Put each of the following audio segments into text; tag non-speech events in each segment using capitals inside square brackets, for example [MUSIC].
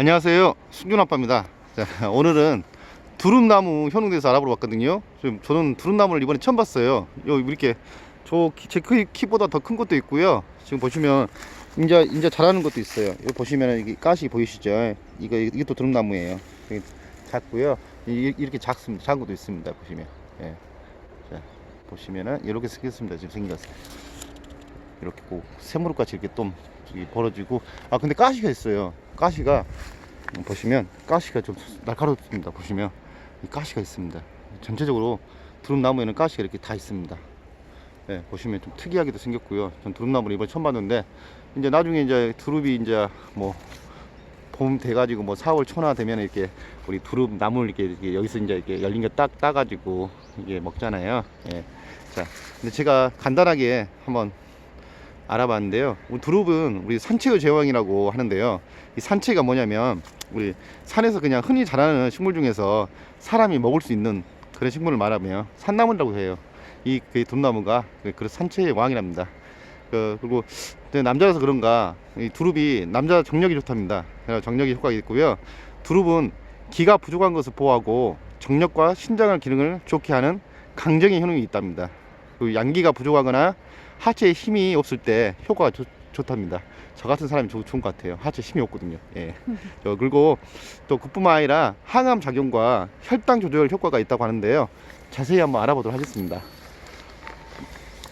안녕하세요. 승준 아빠입니다. 자, 오늘은 두릅나무 현웅대에서 알아보러 왔거든요. 지금 저는 두릅나무를 이번에 처음 봤어요. 여기 이렇게 저제 키보다 더 큰 것도 있고요. 지금 보시면 이제 이제 자라는 것도 있어요. 여기 보시면 이게 가시 보이시죠? 이거 이게 또 두릅나무예요. 작고요. 이- 이렇게 작습니다. 작은 것도 있습니다. 보시면. 예. 자, 보시면은 이렇게 생겼습니다. 지금 생겼어요. 이렇게 꼭 새무릎같이 이렇게 좀 벌어지고. 아 근데 가시가 있어요. 가시가 음, 보시면 가시가 좀 날카롭습니다 보시면. 이 가시가 있습니다. 전체적으로 두릅나무에는 가시가 이렇게 다 있습니다. 네, 보시면 좀 특이하게도 생겼고요. 전 두릅나무를 이번에 처음 봤는데 이제 나중에 이제 두릅이 이제 뭐 봄 돼가지고 뭐 4월 초나 되면 이렇게 우리 두릅 나무를 이렇게, 이렇게 여기서 이제 이렇게 열린 거딱 따가지고 이게 먹잖아요. 예. 자, 근데 제가 간단하게 한번 알아봤는데요. 두릅은 우리 산채의 제왕이라고 하는데요. 이 산채가 뭐냐면 우리 산에서 그냥 흔히 자라는 식물 중에서 사람이 먹을 수 있는 그런 식물을 말하면 산나물이라고 해요. 이 그 돈나무가 그 산채의 왕이랍니다. 그, 근데 남자라서 그런가 이 두릅이 남자 정력이 좋답니다. 정력이 효과가 있고요. 두릅은 기가 부족한 것을 보호하고 정력과 신장을 기능을 좋게 하는 강정의 효능이 있답니다. 그리고 양기가 부족하거나 하체에 힘이 없을 때 효과가 좋, 좋답니다. 저 같은 사람이 좋, 좋은 것 같아요. 하체 에 힘이 없거든요. 예. [LAUGHS] 저, 그리고 또 그뿐만 아니라 항암 작용과 혈당 조절 효과가 있다고 하는데요. 자세히 한번 알아보도록 하겠습니다.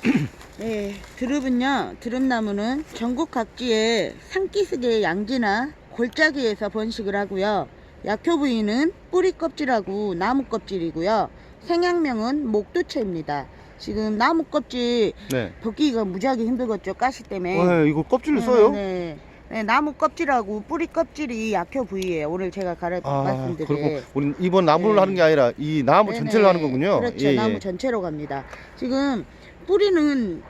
[CLEARS THROAT] 네, 드릅은요, 드릅나무는 전국 각지의 산기슭의 양지나 골짜기에서 번식을 하고요. 약효 부위는 뿌리 껍질하고 나무 껍질이고요. 생양명은 목두채입니다. 지금 나무 껍질 네. 벗기기가 무지하게 힘들겠죠, 가시 때문에. 어, 이거 껍질을 써요? 네, 네. 네, 나무 껍질하고 뿌리 껍질이 약효 부위예요. 오늘 제가 가르 아, 말씀드린. 그리고 우리 이번 나무를 네. 하는 게 아니라 이 나무 네네. 전체를 하는 거군요. 그렇죠. 예, 나무 예. 전체로 갑니다. 지금 뿌리는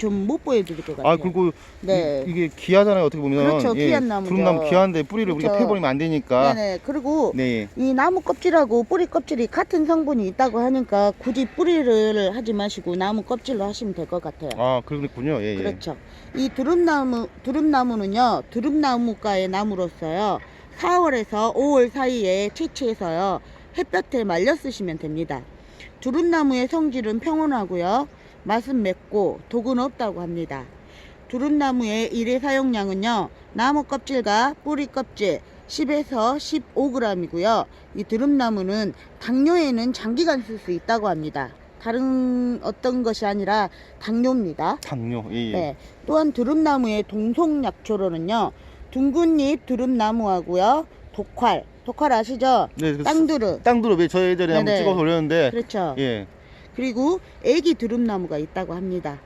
좀 못 보여드릴 것 같아요. 아 그리고 네. 이, 게 귀하잖아요 어떻게 보면 그렇죠, 귀한 나무죠. 두릅나무 귀한데 뿌리를 우리가 그렇죠. 패버리면 안 되니까 네네. 그리고 네 이 나무 껍질하고 뿌리 껍질이 같은 성분이 있다고 하니까 굳이 뿌리를 하지 마시고 나무 껍질로 하시면 될 것 같아요. 아 그렇군요 예, 예. 그렇죠. 이 두릅나무 두릅나무는요 두릅나무과의 나무로서요 4월에서 5월 사이에 채취해서요 햇볕에 말려 쓰시면 됩니다. 두릅나무의 성질은 평온하고요 맛은 맵고 독은 없다고 합니다. 두릅나무의 일회 사용량은요 나무 껍질과 뿌리 껍질 10에서 15g이고요. 이 두릅나무는 당뇨에는 장기간 쓸 수 있다고 합니다. 다른 어떤 것이 아니라 당뇨입니다. 당뇨 예, 예. 네. 또한 두릅나무의 동속약초로는요. 둥근잎 두릅나무하고요. 독활. 독활 아시죠? 네, 그 땅두릅. 땅두릅 저 예전에 한번 네네. 찍어서 올렸는데 그렇죠. 예 그리고 애기 두릅나무가 있다고 합니다.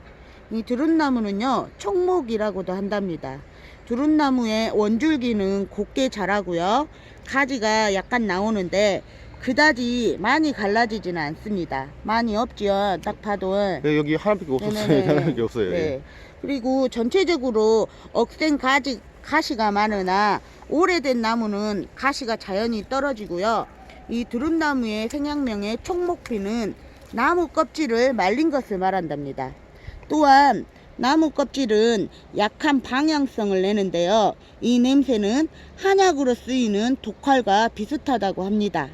이 두릅나무는요. 총목이라고도 한답니다. 두릅나무의 원줄기는 곱게 자라고요. 가지가 약간 나오는데 그다지 많이 갈라지지는 않습니다. 많이 없지요. 딱 봐도. 네, 여기 하나밖에 없었어요 [LAUGHS] 네네네. 하나밖에 없어요 네. 예. 그리고 전체적으로 억센 가지, 가시가 많으나 오래된 나무는 가시가 자연히 떨어지고요. 이 두릅나무의 생양명의 총목피는 나무 껍질을 말린 것을 말한답니다. 또한 나무 껍질은 약한 방향성을 내는데요. 이 냄새는 한약으로 쓰이는 독활과 비슷하다고 합니다.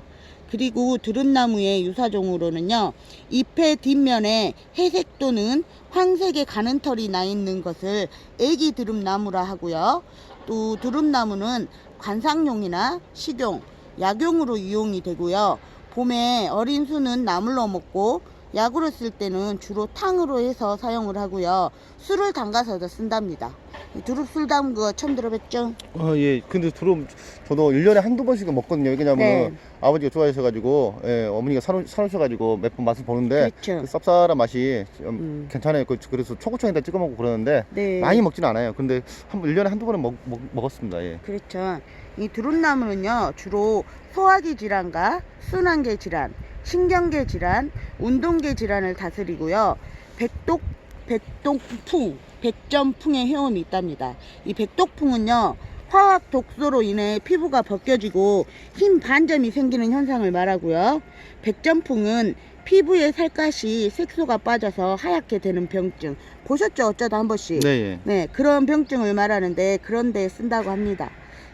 그리고 두릅나무의 유사종으로는요, 잎의 뒷면에 회색 또는 황색의 가는 털이 나 있는 것을 애기 두릅나무라 하고요. 또 두릅나무는 관상용이나 식용, 약용으로 이용이 되고요. 봄에 어린 수는 나물로 먹고 약으로 쓸 때는 주로 탕으로 해서 사용을 하고요. 술을 담가서도 쓴답니다. 이 두릅술 담은 거 처음 들어봤죠? 어, 예. 근데 두릅 저도 1년에 한두 번씩은 먹거든요. 왜냐면 네. 아버지가 좋아하셔 가지고 예, 어머니가 사놓, 사놓으셔 가지고 몇 번 맛을 보는데 그렇죠. 그 쌉쌀한 맛이 좀 음. 괜찮아요. 그- 그래서 초고추장에다 찍어 먹고 그러는데 네. 많이 먹지는 않아요. 근데 한 1년에 한두 번은 먹, 먹, 먹었습니다. 예. 그렇죠. 이 두릅나무는요, 주로 소화기 질환과 순환계 질환, 신경계 질환, 운동계 질환을 다스리고요. 백독, 백독풍, 백점풍의 해움이 있답니다. 이 백독풍은요, 화학 독소로 인해 피부가 벗겨지고 흰 반점이 생기는 현상을 말하고요. 백점풍은 피부에 살갗이 색소가 빠져서 하얗게 되는 병증 보셨죠? 어쩌다 한 번씩. 네, 예. 네, 그런 병증을 말하는데 그런 데 쓴다고 합니다.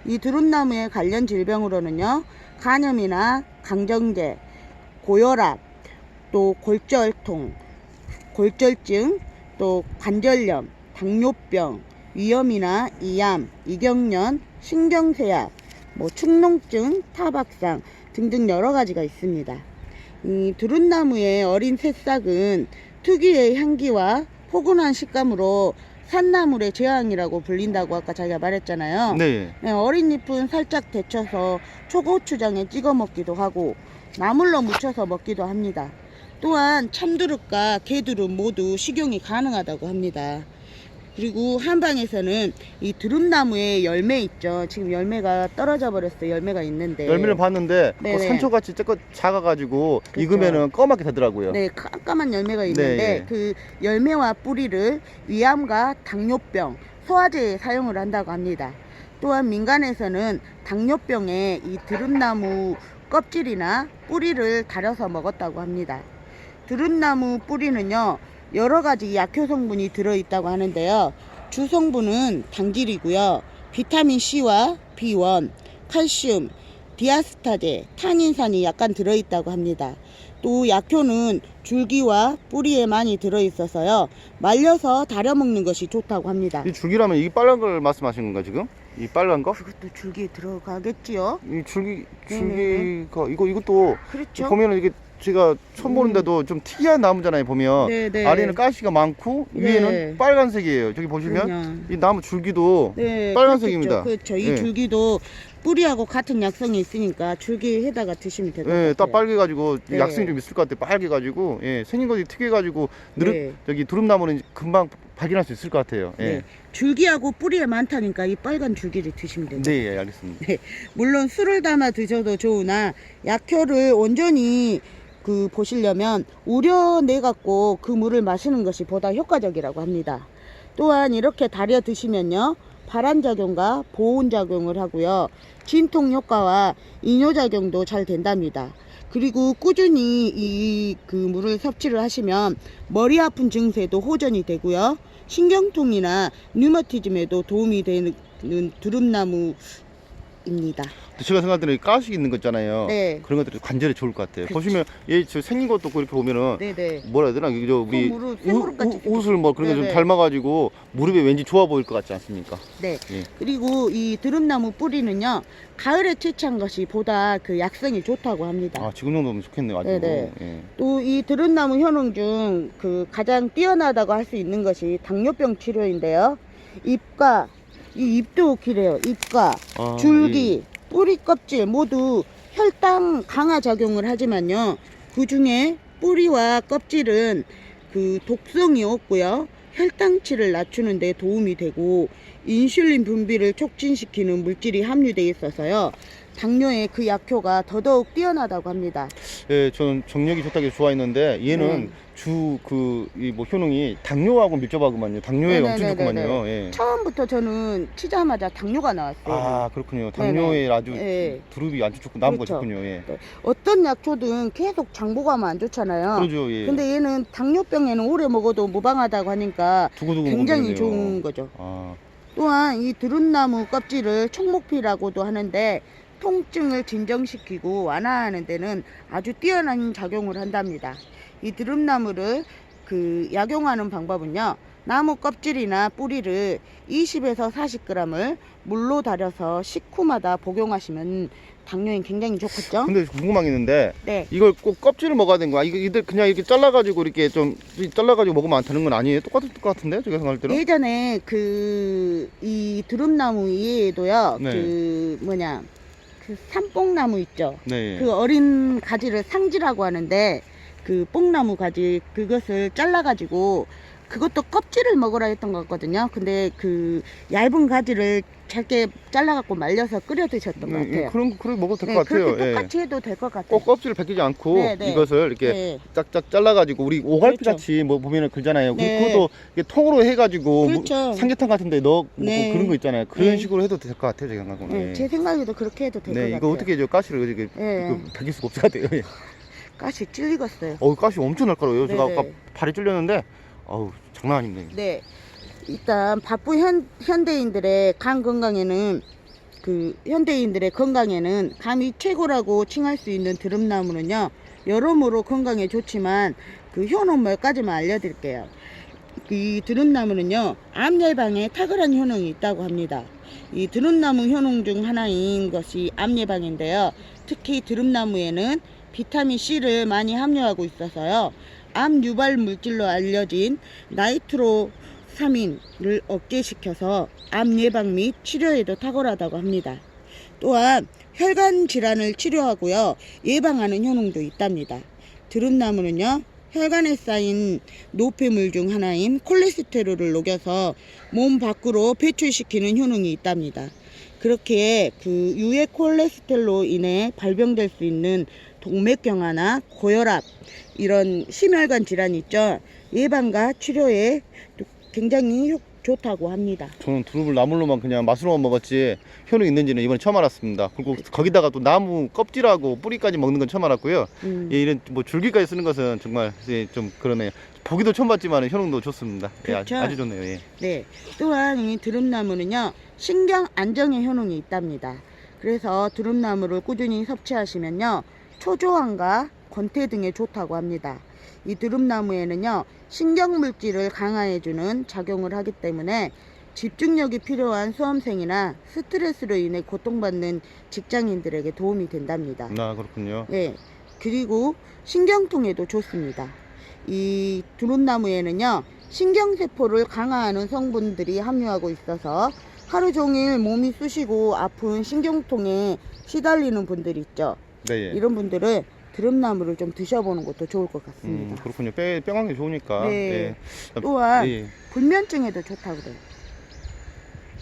이 두릅나무의 관련 질병으로는요, 간염이나 강정제, 고혈압, 또 골절통, 골절증, 또 관절염, 당뇨병, 위염이나 이암, 이경련, 신경쇠약, 뭐 축농증, 타박상 등등 여러 가지가 있습니다. 이 두릅나무의 어린 새싹은 특유의 향기와 포근한 식감으로 산나물의 제왕이라고 불린다고 아까 자기가 말했잖아요. 네, 예. 네, 어린 잎은 살짝 데쳐서 초고추장에 찍어 먹기도 하고 나물로 무쳐서 먹기도 합니다. 또한 참두릅과 개두릅 모두 식용이 가능하다고 합니다. 그리고 한방에서는 이 두릅나무에 열매 있죠. 지금 열매가 떨어져 버렸어요. 열매가 있는데. 열매를 봤는데 그 네네. 산초같이 쬐껏 작아가지고 그렇죠. 익으면은 까맣게 되더라고요. 네, 깜깜한 열매가 있는데 네, 예. 그 열매와 뿌리를 위암과 당뇨병, 소화제에 사용을 한다고 합니다. 또한 민간에서는 당뇨병에 이 드릅나무 껍질이나 뿌리를 달여서 먹었다고 합니다. 드릅나무 뿌리는요, 여러 가지 약효 성분이 들어있다고 하는데요. 주 성분은 당질이고요. 비타민 C와 B1, 칼슘, 디아스타제, 탄닌산이 약간 들어있다고 합니다. 또 약효는 줄기와 뿌리에 많이 들어있어서요. 말려서 달여 먹는 것이 좋다고 합니다. 이 줄기라면 이 빨간 걸 말씀하시는 건가 지금? 이 빨간 거? 그것도 줄기에 들어가겠지요. 이 줄기. 줄기가 이거 이것도 그렇죠. 보면은 이게 제가 처음 보는데도 좀 특이한 나무잖아요. 보면 네 네. 아래는 가시가 많고 네. 위에는 빨간색이에요. 저기 보시면 그냥. 이 나무 줄기도 네, 빨간색입니다. 그렇겠죠. 그렇죠. 이 예. 줄기도 뿌리하고 같은 약성이 있으니까 줄기에다가 드시면 될것 같아요. 예, 딱 빨개 가지고 네. 약성이 좀 있을 것 같아요. 빨개 가지고 예, 생긴 것이 특이해 가지고 느릅 네. 저기 두릅나무는 금방 발견할 수 있을 것 같아요. 예. 네. 줄기하고 뿌리에 많다니까 이 빨간 줄기를 드시면 돼요. 네, 예, 알겠습니다. 물론 술을 담아 드셔도 좋으나 약효를 온전히 그 보시려면 우려내 갖고 그 물을 마시는 것이 보다 효과적이라고 합니다. 또한 이렇게 달여 드시면요. 발한 작용과 보온 작용을 하고요. 진통 효과와 이뇨 작용도 잘 된답니다. 그리고 꾸준히 이 그 물을 섭취를 하시면 머리 아픈 증세도 호전이 되고요. 신경통이나 류마티즘에도 도움이 되는 두릅나무 입니다. 또 제가 생각할 때는 가시 있는 거 있잖아요. 네. 그런 것들이 관절에 좋을 것 같아요. 그쵸. 보시면 얘저 생긴 것도 그렇게 보면은 네네. 뭐라 해야 되나 저 우리 그 무릎, 생무릎 같이 옷- 옷을 뭐 그런 거좀 네네. 닮아가지고 무릎에 왠지 좋아 보일 것 같지 않습니까? 네. 예. 그리고 이 드릅나무 뿌리는요, 가을에 채취한 것이 보다 그 약성이 좋다고 합니다. 아 지금 정도면 좋겠네요. 아주. 네네. 예. 또 이 드릅나무 효능 중 그 가장 뛰어나다고 할 수 있는 것이 당뇨병 치료인데요. 잎과 이 잎도 기래요. 잎과 아, 줄기, 뿌리 껍질 모두 혈당 강화 작용을 하지만요. 그 중에 뿌리와 껍질은 그 독성이 없고요. 혈당치를 낮추는 데 도움이 되고 인슐린 분비를 촉진시키는 물질이 함유되어 있어서요. 당뇨의 그 약효가 더더욱 뛰어나다고 합니다. 예, 저는 정력이 좋다고 좋아했는데 얘는 네. 주그 이 뭐 효능이 당뇨하고 밀접하구만요. 당뇨에 엄청 네네네네네. 좋구만요. 예. 처음부터 저는 치자마자 당뇨가 나왔어요. 아 그렇군요. 당뇨에 아주 예. 두릅이 아주 좋고 나무가 그렇죠. 좋군요. 예. 어떤 약초든 계속 장보가면 안 좋잖아요. 그러죠. 예. 근데 얘는 당뇨병에는 오래 먹어도 무방하다고 하니까 두고두고 굉장히 먹겠네요. 좋은 거죠. 아, 또한 이 두릅나무 껍질을 총목피라고도 하는데 통증을 진정시키고 완화하는 데는 아주 뛰어난 작용을 한답니다. 이 두릅나무를 그 약용하는 방법은요. 나무 껍질이나 뿌리를 20에서 40g을 물로 달여서 식후마다 복용하시면 당뇨에 굉장히 좋겠죠? 근데 궁금한 게 있는데 네. 이걸 꼭 껍질을 먹어야 되는 거야? 이거 이들 그냥 이렇게 잘라가지고 이렇게 좀 잘라가지고 먹으면 안 되는 건 아니에요? 똑같을 것 같은데 제가 생각할 때는. 예전에 그 이 두릅나무 위에도요. 네. 그 뭐냐 그 삼뽕나무 있죠. 네. 그 어린 가지를 상지라고 하는데 그 뽕나무 가지 그것을 잘라가지고 그것도 껍질을 먹으라 했던 것 같거든요. 근데 그 얇은 가지를 잘게 잘라갖고 말려서 끓여 드셨던 것 네, 같아요. 그런 거 먹어도 될 네, 것 같아요. 그렇게 예. 똑같이 해도 될 것 같아요. 꼭 껍질을 벗기지 않고 네, 네. 이것을 이렇게 네. 짝짝 잘라가지고 우리 오갈피 그렇죠. 같이 뭐 보면은 그러잖아요. 그- 네. 그것도 이렇게 통으로 해가지고 뭐 그렇죠. 삼계탕 같은데 넣어 먹고 네. 그런 거 있잖아요. 그런 네. 식으로 해도 될 것 같아요. 제가 생각하고는. 네, 예. 제 생각에도 그렇게 해도 될 것 네, 같아요. 이거 어떻게 저 가시를 이렇게 예. 이거 벗길 수가 없을 것 같아요. 예. [LAUGHS] 가시 찔리겠어요. 어 가시 엄청 날카로워요. 제가. 아까 발이 찔렸는데 어우 장난 아닙니다. 네. 일단 바쁜 현, 현대인들의 간 건강에는 그 현대인들의 건강에는 감이 최고라고 칭할 수 있는 드럼나무는요 여러모로 건강에 좋지만 그 효능 몇 가지만 알려드릴게요. 이 드럼나무는요 암 예방에 탁월한 효능이 있다고 합니다. 이 드럼나무 효능 중 하나인 것이 암 예방인데요. 특히 드럼나무에는 비타민 C를 많이 함유하고 있어서요. 암 유발 물질로 알려진 나이트로 사민을 억제시켜서 암 예방 및 치료에도 탁월하다고 합니다. 또한 혈관 질환을 치료하고요. 예방하는 효능도 있답니다. 드름나무는요. 혈관에 쌓인 노폐물 중 하나인 콜레스테롤을 녹여서 몸 밖으로 배출시키는 효능이 있답니다. 그렇게 그 유해 콜레스테롤로 인해 발병될 수 있는 동맥경화나 고혈압 이런 심혈관 질환 있죠. 예방과 치료에 또 굉장히 효- 좋다고 합니다. 저는 두릅을 나물로만 그냥 맛으로만 먹었지 효능 있는지는 이번에 처음 알았습니다. 그리고 거기다가 또 나무 껍질하고 뿌리까지 먹는 건 처음 알았고요. 음. 예, 이런 뭐 줄기까지 쓰는 것은 정말 예, 좀 그러네요. 보기도 처음 봤지만 효능도 좋습니다. 예, 아주, 그렇죠. 아주 좋네요. 예. 네. 또한 이 드름나무는요, 신경 안정에 효능이 있답니다. 그래서 드름나무를 꾸준히 섭취하시면요, 초조함과 권태 등에 좋다고 합니다. 이 드름나무에는요, 신경물질을 강화해주는 작용을 하기 때문에 집중력이 필요한 수험생이나 스트레스로 인해 고통받는 직장인들에게 도움이 된답니다. 아 그렇군요. 네. 그리고 신경통에도 좋습니다. 이 두릅나무에는요, 신경세포를 강화하는 성분들이 함유하고 있어서 하루 종일 몸이 쑤시고 아픈 신경통에 시달리는 분들 있죠. 네. 예. 이런 분들은 드럼나무를 좀 드셔보는 것도 좋을 것 음, 같습니다. 그렇군요. 뼈 뼈관계 좋으니까. 네. 예. 또한 예, 예. 불면증에도 좋다고 그래요.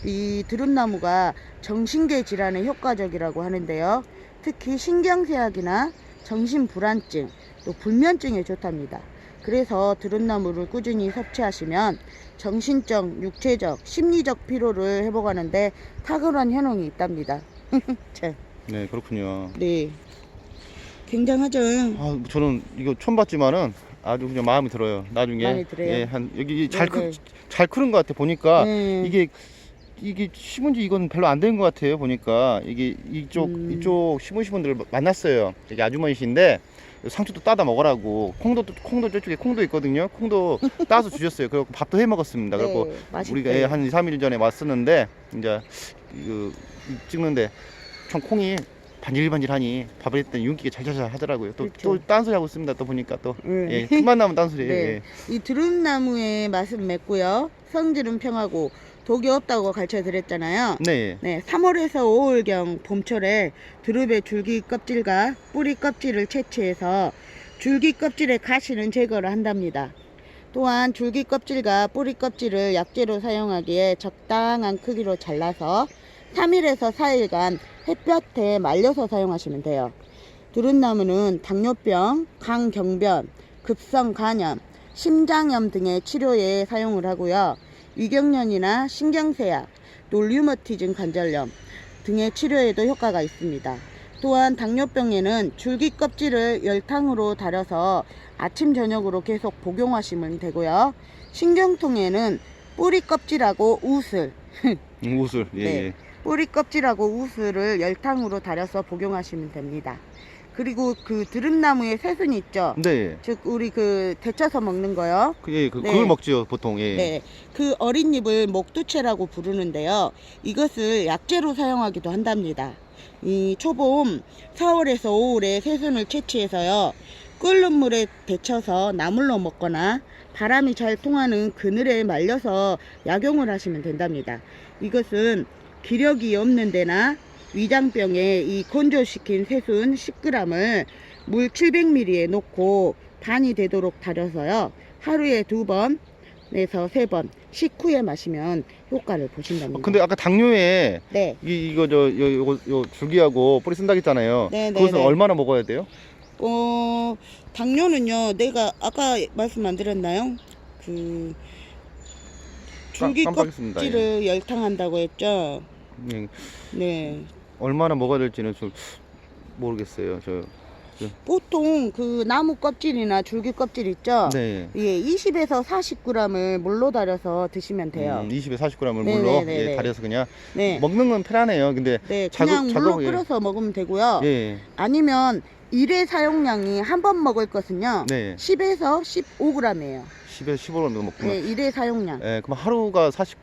이 드름나무가 정신계 질환에 효과적이라고 하는데요. 특히 신경쇠약이나 정신불안증, 또 불면증에 좋답니다. 그래서 드름나무를 꾸준히 섭취하시면 정신적, 육체적, 심리적 피로를 회복하는데 탁월한 효능이 있답니다. [LAUGHS] 자, 네 그렇군요. 네. 굉장하죠. 아, 저는 이거 처음 봤지만은 아주 그냥 마음이 들어요. 나중에 들어요? 예, 한 여기 잘 네, 네. 크, 잘 크는 것 같아 보니까 네. 이게 이게 심은지 이건 별로 안 된 것 같아요. 보니까 이게 이쪽 음. 이쪽 심으신 분들 만났어요. 여기 아주머니신데 상추도 따다 먹으라고 콩도 또- 콩도 저쪽에 콩도 있거든요. 콩도 [LAUGHS] 따서 주셨어요. 그리고 밥도 해 먹었습니다. 그리고 네, 맛있대요. 우리가 예, 한 2, 3일 전에 왔었는데 이제 그 찍는데 참 콩이 반질반질하니 밥을 했더니 윤기가 잘잘잘 하더라고요. 또 그렇죠. 또 딴소리 하고 있습니다. 또 보니까 또 음. 예, 틈만 나면 딴소리예요. 네. 예. 이 드름나무의 맛은 맵고요. 성질은 평하고 독이 없다고 가르쳐 드렸잖아요. 네. 네, 3월에서 5월경 봄철에 드릅의 줄기 껍질과 뿌리 껍질을 채취해서 줄기 껍질의 가시는 제거를 한답니다. 또한 줄기 껍질과 뿌리 껍질을 약재로 사용하기에 적당한 크기로 잘라서 3일에서 4일간 햇볕에 말려서 사용하시면 돼요. 두릅나무는 당뇨병, 강경변, 급성 간염, 심장염 등의 치료에 사용을 하고요. 위경련이나 신경쇠약, 또 류머티즘 관절염 등의 치료에도 효과가 있습니다. 또한 당뇨병에는 줄기 껍질을 열탕으로 달여서 아침 저녁으로 계속 복용하시면 되고요. 신경통에는 뿌리 껍질하고 우슬, 음, 옷을 예. 네. 예. 뿌리 껍질하고 우슬을 열탕으로 달여서 복용하시면 됩니다. 그리고 그 드름나무의 새순 있죠? 네. 즉 우리 그 데쳐서 먹는 거요. 그, 예, 그, 네. 그걸 먹죠 보통. 예. 네, 그 어린 잎을 목두채라고 부르는데요. 이것을 약재로 사용하기도 한답니다. 이 초봄 4월에서 5월에 새순을 채취해서요. 끓는 물에 데쳐서 나물로 먹거나 바람이 잘 통하는 그늘에 말려서 약용을 하시면 된답니다. 이것은 기력이 없는 데나 위장병에 이 건조시킨 새순 10g을 물 700ml에 넣고 반이 되도록 달여서요. 하루에 두 번, 에서 세 번 식후에 마시면 효과를 보신답니다. 어, 근데 아까 당뇨에 네. 이 이거 저 요, 요거 요 줄기하고 뿌리 쓴다 했잖아요. 네, 네, 그것은 네. 얼마나 먹어야 돼요? 어, 당뇨는요, 내가 아까 말씀 안 드렸나요? 그, 줄기 깜- 깜빡했습니다. 껍질을 열탕한다고 했죠? 예. 네. 얼마나 먹어야 될지는 좀 모르겠어요. 저 그- 보통 그 나무 껍질이나 줄기 껍질 있죠? 네. 예, 20에서 40g을 물로 달여서 드시면 돼요. 음, 20에 40g을 네, 물로 네, 네, 예, 네. 달여서 그냥 네. 먹는 건 편하네요. 근데 네, 자극- 그냥 물로 자극, 예. 끓여서 먹으면 되고요. 예. 아니면 일회 사용량이 한 번 먹을 것은요. 네. 10에서 15g이에요. 10에 15g 정도 먹구나. 네, 일회 사용량. 예, 그럼 하루가 40g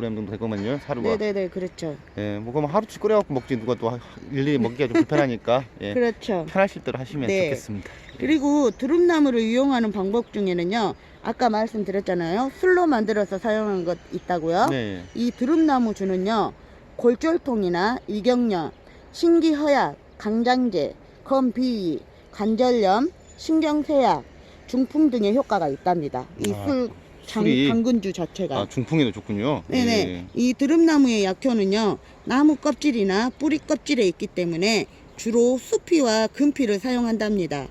정도 되거든요. 하루가. 네네네, 그렇죠. 예, 뭐 그럼 하루치 끓여갖고 먹지 누가 또 하- 일일이 먹기가 좀 불편하니까 [LAUGHS] 예, 그렇죠. 편하실 대로 하시면 네. 좋겠습니다. 그리고 두릅나무를 이용하는 방법 중에는요. 아까 말씀드렸잖아요. 술로 만들어서 사용하는 것 있다고요. 네. 이 두릅나무 주는요. 골절통이나 이경련, 신기허약, 강장제, 건비위, 관절염, 신경쇠약, 중풍 등의 효과가 있답니다. 이 아, 술이- 당근주 자체가. 아, 중풍에도 좋군요. 네네. 예. 이 드릅나무의 약효는요, 나무 껍질이나 뿌리 껍질에 있기 때문에 주로 수피와 금피를 사용한답니다.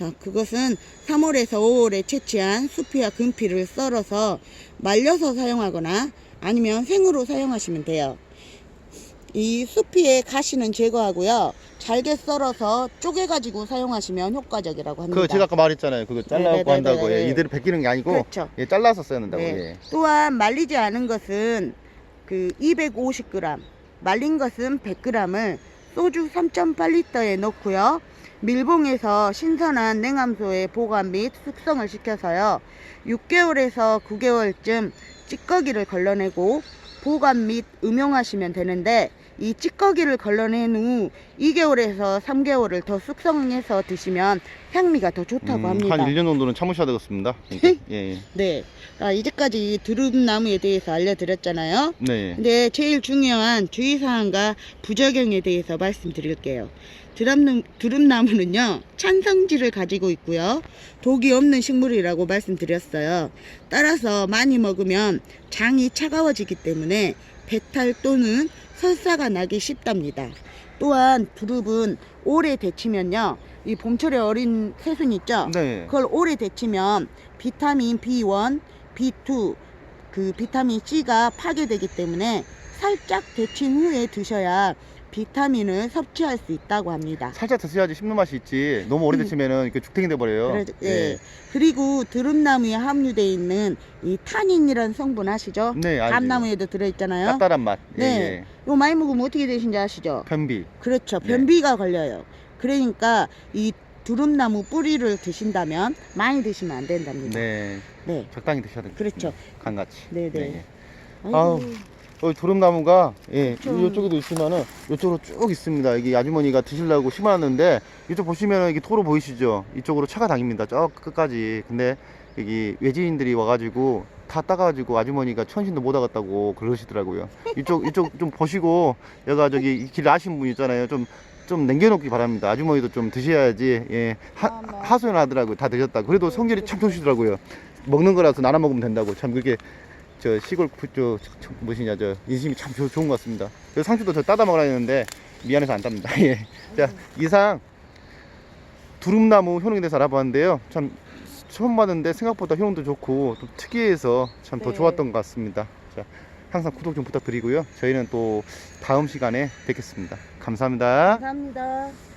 자, 그것은 3월에서 5월에 채취한 수피와 금피를 썰어서 말려서 사용하거나 아니면 생으로 사용하시면 돼요. 이 수피의 가시는 제거하고요. 잘게 썰어서 쪼개가지고 사용하시면 효과적이라고 합니다. 그거 제가 아까 말했잖아요. 그거 잘라갖고 네네네네. 한다고 예, 이대로 벗기는 게 아니고 그렇죠. 예, 잘라서 써야 된다고. 네. 예. 또한 말리지 않은 것은 그 250g, 말린 것은 100g을 소주 3.8리터에 넣고요. 밀봉해서 신선한 냉암소에 보관 및 숙성을 시켜서요. 6개월에서 9개월쯤 찌꺼기를 걸러내고 보관 및 음용하시면 되는데 이 찌꺼기를 걸러낸 후 2개월에서 3개월을 더 숙성해서 드시면 향미가 더 좋다고 음, 합니다. 한 1년 정도는 참으셔야 되겠습니다. 그러니까, 예, 예. 네. 아, 이제까지 이 두릅나무에 대해서 알려드렸잖아요. 네. 근데 제일 중요한 주의사항과 부작용에 대해서 말씀드릴게요. 드럼누, 두릅나무는요, 찬성질을 가지고 있고요. 독이 없는 식물이라고 말씀드렸어요. 따라서 많이 먹으면 장이 차가워지기 때문에 배탈 또는 설사가 나기 쉽답니다. 또한 두릅은 오래 데치면요, 이 봄철에 어린 새순 있죠? 네. 그걸 오래 데치면 비타민 B1, B2, 그 비타민 C가 파괴되기 때문에 살짝 데친 후에 드셔야 비타민을 섭취할 수 있다고 합니다. 살짝 드셔야지 씹는 맛이 있지. 너무 오래 음. 드시면은 이렇게 죽탱이 돼 버려요. 그래, 예. 그리고 드릅나무에 함유되어 있는 이 타닌이라는 성분 아시죠? 네, 알죠. 감나무에도 들어있잖아요. 짭짤한 맛. 예, 네. 예. 이거 많이 먹으면 어떻게 되신지 아시죠? 편비. 그렇죠. 네. 변비가 걸려요. 그러니까 이 두릅나무 뿌리를 드신다면 많이 드시면 안 된답니다. 네. 네. 적당히 드셔야 됩니다. 그렇죠. 간같이. 네네. 네. 아이고. 아우. 어, 도름나무가 예, 그렇죠. 이쪽에도 있지만은 이쪽으로 쭉 있습니다. 이게 아주머니가 드시려고 심어놨는데 이쪽 보시면은 이게 도로 보이시죠? 이쪽으로 차가 다닙니다. 저 끝까지. 근데 여기 외지인들이 와가지고 다 따가지고 아주머니가 천신도 못 와갔다고 그러시더라고요. 이쪽 이쪽 좀 보시고 여가 저기 이길 아신 분 있잖아요. 좀좀 남겨놓기 바랍니다. 아주머니도 좀 드셔야지 예, 하, 아, 네. 하소연하더라고요. 다 드셨다. 그래도 성질이 참 좋으시더라고요. 먹는 거라서 나눠 먹으면 된다고 참 그렇게 저 시골 그- 저, 저, 저 뭐시냐 저 인심이 참 좋- 좋은 것 같습니다. 그래서 상추도 저 따다 먹으라 했는데 미안해서 안 땁니다. [LAUGHS] 예. 자 이상 두릅나무 효능에 대해서 알아봤는데요. 참 처음 봤는데 생각보다 효능도 좋고 좀 특이해서 참더 네. 좋았던 것 같습니다. 자 항상 구독 좀 부탁드리고요. 저희는 또 다음 시간에 뵙겠습니다. 감사합니다. 감사합니다.